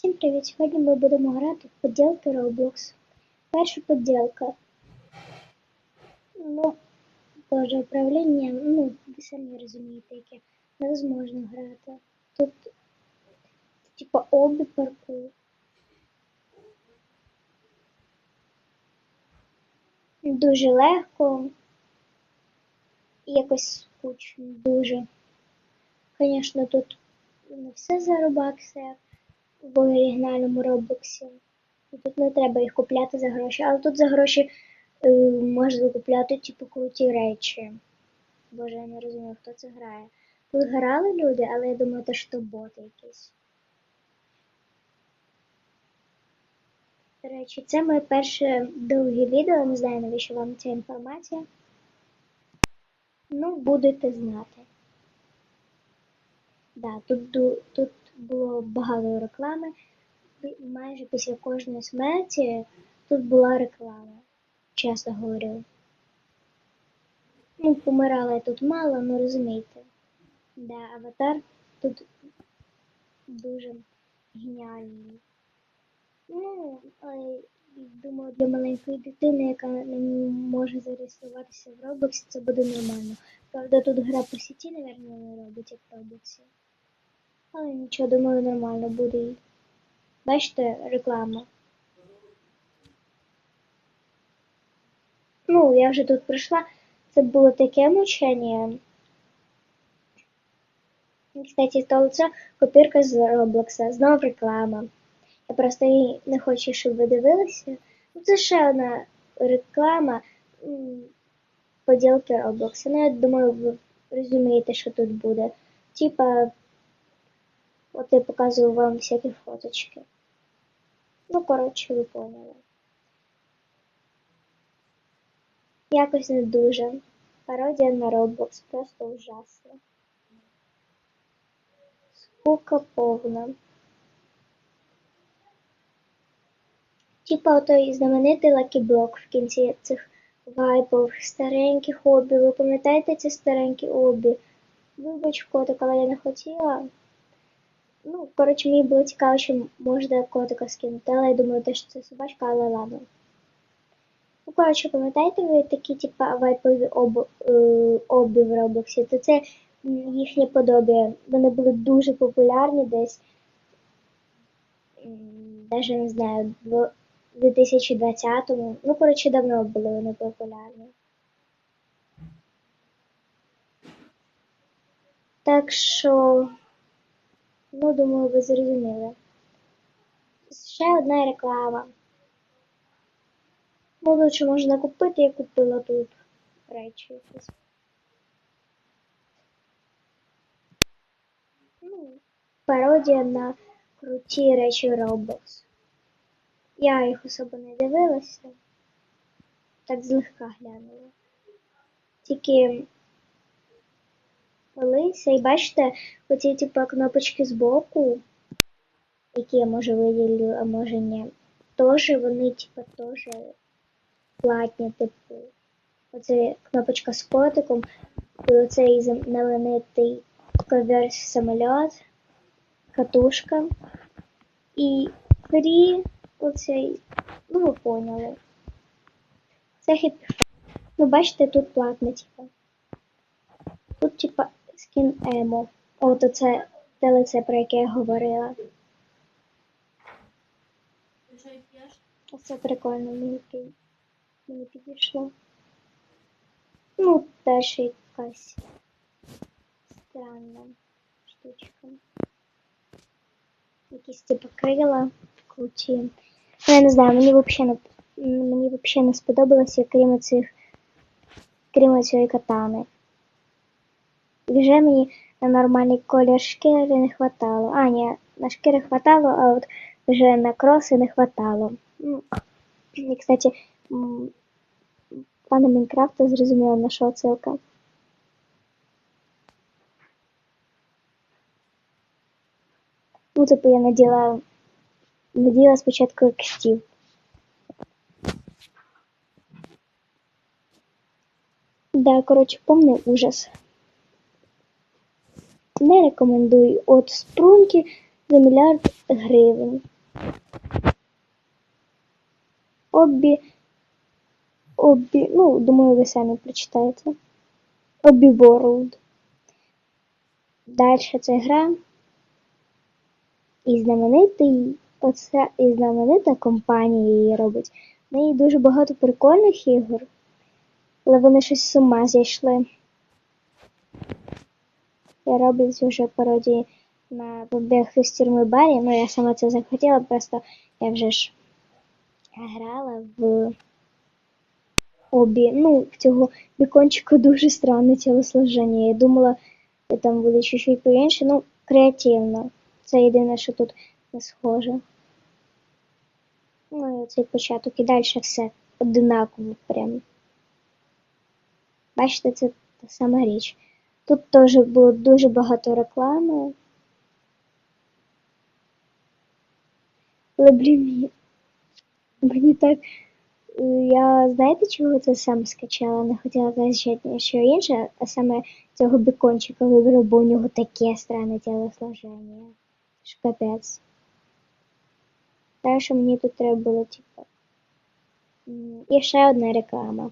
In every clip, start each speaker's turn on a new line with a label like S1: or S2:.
S1: Всім привіт! Сьогодні ми будемо грати в поділки Roblox. Перша поділка. Ну, боже, управління, ну, ви самі розумієте, яке невозможно грати. Тут, типа, обі паркур. Дуже легко. І якось скучно, дуже. Звісно, тут не все за як в оригінальному Роблоксі. І Тут не треба їх купляти за гроші, але тут за гроші е, можна купляти типу круті речі. Боже, я не розумію, хто це грає. Тут грали люди, але я думаю, це ж боти якісь. До речі, це моє перше довге відео, не знаю, навіщо вам ця інформація. Ну, будете знати. Да, тут, тут було багато реклами. Майже після кожної смерті тут була реклама, чесно говорю. Ну, помирала я тут мало, ну розумієте. Да, аватар тут дуже геніальний. Ну, думаю, для маленької дитини, яка не може зареєструватися в Роблоксі, це буде нормально. Правда, тут гра по сіті, мабуть, не робить, як в Роблоксі. Але нічого, думаю, нормально буде. Бачите, реклама. Ну, я вже тут прийшла. Це було таке мучення. Кстати, то це копірка з Роблокса, знов реклама. Я просто її не хочу, щоб ви дивилися. Ну, це ще одна реклама поділки Роблокса. Ну, я думаю, ви розумієте, що тут буде. Типа, от я показую вам всякі фоточки. Ну, коротше, ви поняли. Якось не дуже. Пародія на Roblox просто ужасно. Скука повна. Типа отой знаменитий Block в кінці цих вайпових стареньких обі. Ви пам'ятаєте ці старенькі обі? Вибач, котик, але я не хотіла. Ну, коротше, мені було цікаво, що можна котика скинути, але я думаю, те, що це собачка, але ладно. Ну, коротше, пам'ятаєте ви такі, типа, вайпові об, е, обі в Роблоксі? То це їхнє подобія. Вони були дуже популярні десь. Даже не знаю, в 2020-му. Ну, коротше, давно були вони популярні. Так що, ну, думаю, ви зрозуміли. Ще одна реклама. Ну, лучше можна купити, я купила тут речі якісь. Ну, пародія на круті речі Roblox. Я їх особо не дивилася. Так злегка глянула. Тільки колися, і бачите, оці типу кнопочки збоку, які я може виділю, а може ні. Теж вони, типу, теж платні, типу. Оце кнопочка з котиком, оцей знаменитий ковер самоліт, катушка і фрі, оцей, ну ви поняли. Це хіпі. Ну, бачите, тут платне, типа. Тут, типа, скін емо. От оце те лице, про яке я говорила. Оце прикольно, мені, мені підійшло. Ну, теж якась странна штучка. Якісь типу крила круті. Ну, я не знаю, мені взагалі не, мені взагалі не сподобалося, крім цих, крім цієї катани. І вже мені на нормальний колір шкіри не хватало. А, ні, на шкіри хватало, а от вже на кроси не хватало. Ну, І, кстати, м, пане Майнкрафта зрозуміла, на що отсилка. Ну, типу, я наділа, наділа спочатку як стів. Да, коротше, повний ужас. Не рекомендую. От спрунки за мільярд гривень. Обі, обі, ну, думаю, ви самі прочитаєте. Обі World. Далі це гра. І знаменитий, оце, і знаменита компанія її робить. В неї дуже багато прикольних ігор, але вони щось з ума зійшли. Я роблю вже пародії на побіг з тюрми Барі, ну я сама це захотіла, просто я вже ж грала в обі. Ну, в цього бікончика дуже странне тілосложення. Я думала, там буде чуть-чуть по-інше, ну, креативно. Це єдине, що тут не схоже. Ну, і цей початок і далі все одинаково прям. Бачите, це та сама річ. Тут теж було дуже багато реклами. Але, блін, мені, так. Я знаєте, чого це сам скачала? Не хотіла казати що інше, а саме цього бікончика вибрав, бо у нього таке странне тілосложення. Ж капець. Так що мені тут треба було, типу. І ще одна реклама.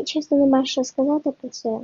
S1: Мені чесно нема що сказати про це.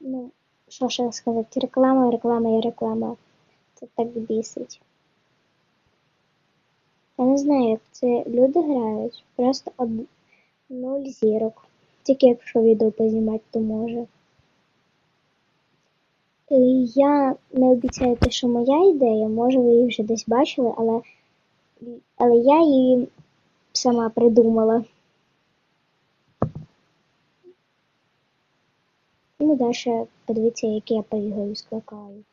S1: Ну, що ще сказати? Реклама, реклама і реклама. Це так бісить. Я не знаю, як це люди грають. Просто од... нуль зірок. Тільки якщо відео познімати, то може. Е, Я не обіцяю те, що моя ідея, може ви її вже десь бачили, але, але я її сама придумала. Ну, далі подивіться, які я поіграю скликаю.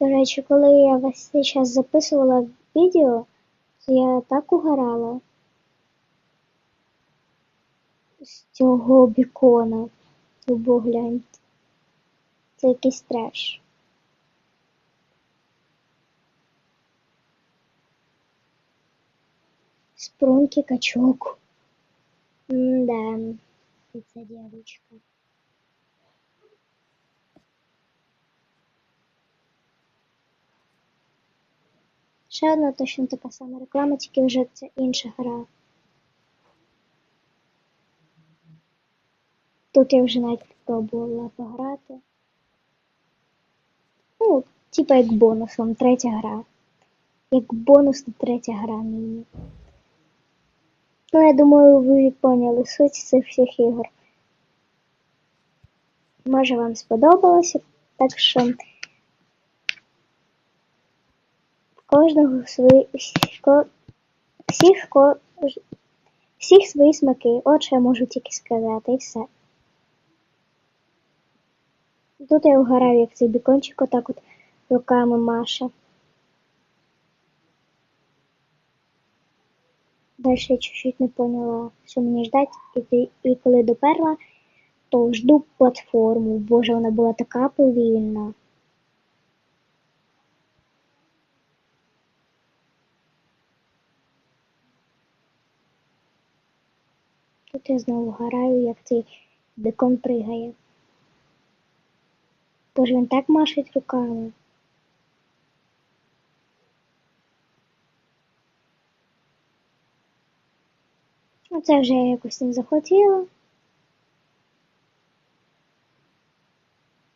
S1: До речі, коли я весь цей час записувала відео, то я так угорала з цього бікона. Бо гляньте. Це якийсь треш. Спрунки качок. М-да, і це дівчинка. Ще одна точно така сама реклама, тільки вже це інша гра. Тут я вже навіть спробувала пограти. Ну, типа як бонусом, третя гра. Як бонус то третя гра мені. Ну, я думаю, ви поняли суть цих всіх ігор. Може вам сподобалося, так що кожного свої всіх, всіх свої смаки. От що я можу тільки сказати, і все. Тут я вгораю, як цей бікончик отак от руками Маша. Далі я чуть-чуть не поняла, що мені ждать, і, коли доперла, то жду платформу. Боже, вона була така повільна. Тут я знову граю, як цей бекон пригає. Боже, він так машить руками. Ну, це вже я якось не захотіла.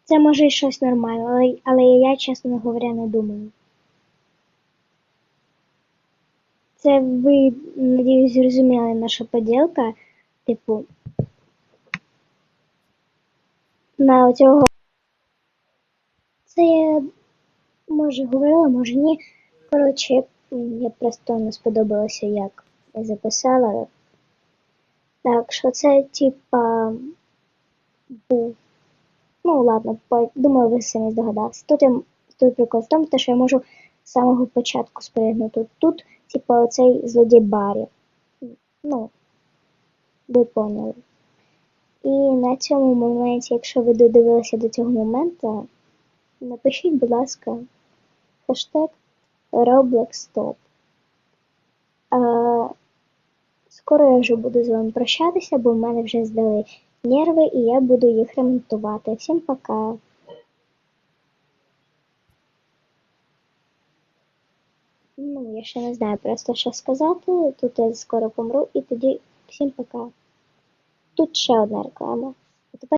S1: Це може й щось нормальне, але, але я, чесно говоря, не думаю. Це ви, надіюсь, зрозуміли наша поділка, типу, на цього. Це я може говорила, може ні. Коротше, м, я просто не сподобалося, як я записала. Так що це типа був. Ну ладно, думаю, ви самі здогадалися. Тут тут прикол в тому, що я можу з самого початку спригнути тут, Типа оцей злодій Барі. Ну, ви поняли. І на цьому моменті, якщо ви додивилися до цього моменту, напишіть, будь ласка, хештег RobloxTop. Скоро я вже буду з вами прощатися, бо в мене вже здали нерви, і я буду їх ремонтувати. Всім пока! Ну, я ще не знаю просто що сказати. Тут я скоро помру, і тоді всім пока. Тут ще одна реклама.